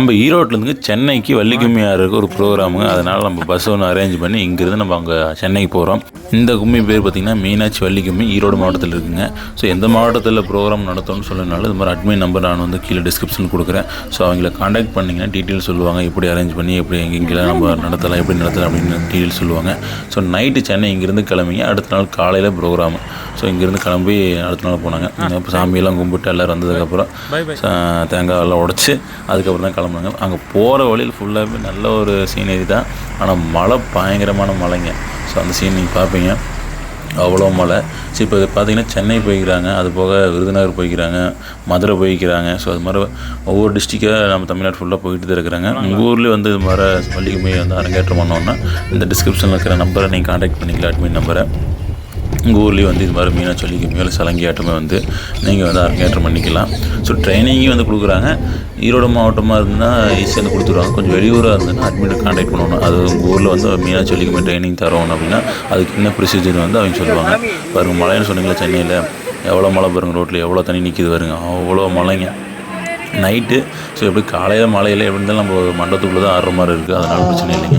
நம்ம ஈரோட்லேருந்து சென்னைக்கு வள்ளிக்கும்மியாருக்கு ஒரு ப்ரோக்ராமுங்க. அதனால் நம்ம பஸ் ஒன்று அரேஞ்ச் பண்ணி இங்கேருந்து நம்ம அங்கே சென்னைக்கு போகிறோம் இந்த கும்மி பேர் பார்த்திங்கன்னா மீனாட்சி வள்ளி கும்மி ஈரோடு மாவட்டத்தில் இருக்குங்க. ஸோ எந்த மாவட்டத்தில் ப்ரோக்ராம் நடத்தணும்னு சொல்லனாலும் இது மாதிரி அட்மின் நம்பர் நான் வந்து கீழே டிஸ்கிரிப்ஷன் கொடுக்குறேன். ஸோ அவங்கள காண்டாக்ட் பண்ணிங்கன்னா டீட்டெயில் சொல்லுவாங்க. எப்படி அரேஞ்ச் பண்ணி எப்படி எங்கெங்கெல்லாம் நம்ம நடத்தலாம் எப்படி நடத்தலாம் அப்படின்னு டீட்டெயில் சொல்லுவாங்க. ஸோ நைட்டு சென்னை இங்கேருந்து கிளம்பிங்க. அடுத்த நாள் காலையில் ப்ரோக்ராம் ஸோ இங்கேருந்து கிளம்பி அடுத்த நாள் போனாங்க. சாமியெல்லாம் கும்பிட்டு எல்லோரும் வந்ததுக்கப்புறம் தேங்காய் எல்லாம் உடச்சி அதுக்கப்புறம் தான் கிளம்புனாங்க அங்கே போகிற வழியில் ஃபுல்லாகவே நல்ல ஒரு சீனரி தான். ஆனால் மழை பயங்கரமான மழைங்க. ஸோ அந்த சீன் நீங்கள் பார்ப்பீங்க அவ்வளோ மழை. ஸோ இப்போ பார்த்தீங்கன்னா சென்னை போய்க்கிறாங்க. அது போக விருதுநகர் போய்க்கிறாங்க. மதுரை போய்க்கிறாங்க. ஸோ அது மாதிரி ஒவ்வொரு டிஸ்ட்ரிக்டாக நம்ம தமிழ்நாடு ஃபுல்லாக போயிட்டு தான் இருக்கிறாங்க. உங்கள் ஊர்லேயே வந்து இது மாதிரி பள்ளிக்குமே வந்து அரங்கேற்றம் பண்ணோன்னா இந்த டிஸ்கிரிப்ஷனில் இருக்கிற நம்பரை நீங்கள் காண்டாக்ட் பண்ணிக்கலாம் அட்மின் நம்பரை உங்கள் ஊர்லேயும் வந்து இது மாதிரி மீனாக வள்ளிக்கு மேலே சலங்கி வந்து நீங்கள் வந்து அரங்கேற்றம் பண்ணிக்கலாம். ஸோ ட்ரைனிங்கும் வந்து கொடுக்குறாங்க. ஈரோடு மாவட்டமாக இருந்தால் ஈஸியாக வந்து கொடுத்துருவாங்க. கொஞ்சம் வெளியூராக இருந்ததுன்னா அட்மிட்டை காண்டாக்ட் பண்ணணும். அது உங்கள் ஊரில் வந்து மீனாக வள்ளிக்கு ட்ரைனிங் தரோம் அப்படின்னா அதுக்கு என்ன ப்ரொசீஜர் வந்து அவங்க சொல்லுவாங்க. பாருங்க மழைன்னு சொன்னீங்களா சென்னையில் எவ்வளோ மழை பாருங்க ரோட்டில் எவ்வளோ தண்ணி நிற்கிது பாருங்க. அவ்வளோ மழைங்க. நைட்டு ஸோ எப்படி காலையில் மழையில் எப்படி இருந்தாலும் நம்ம மண்டபத்துக்குள்ளே தான் ஆடுற மாதிரி இருக்குது அதனால் பிரச்சனை இல்லைங்க.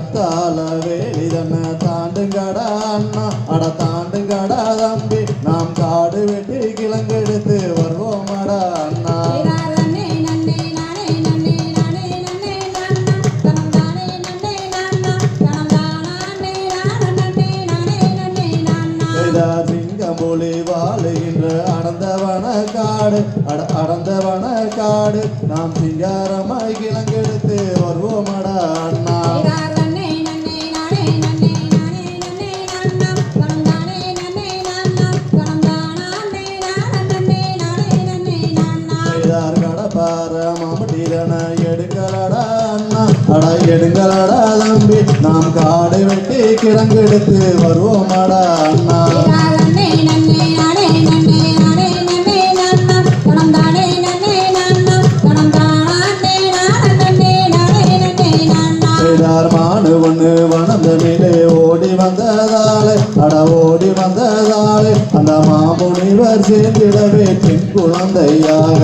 கத்தால வேலிதன தாண்டுங்கடா அண்ணா. அட தாண்டுங்கடா தம்பி நாம் காடு வெட்டி கிழங்கெடுத்து வருவோமடா அண்ணா. சிங்கமொழி வாழுகின்ற அடந்தவன காடு. அட அடந்தவன காடு. எடுங்கலடா அண்ணா. அடா எடுங்கலடா தம்பி. நாம் காடை வெட்டி கிடங்கெடுத்து வருவோமாடா அண்ணா. மாடு ஒன்று வனந்த மேலே ஓடி வந்ததாலே அட ஓடி வந்ததாலே அந்த மாமுனிவர் சேர்ந்திடவே பெண் குழந்தையாக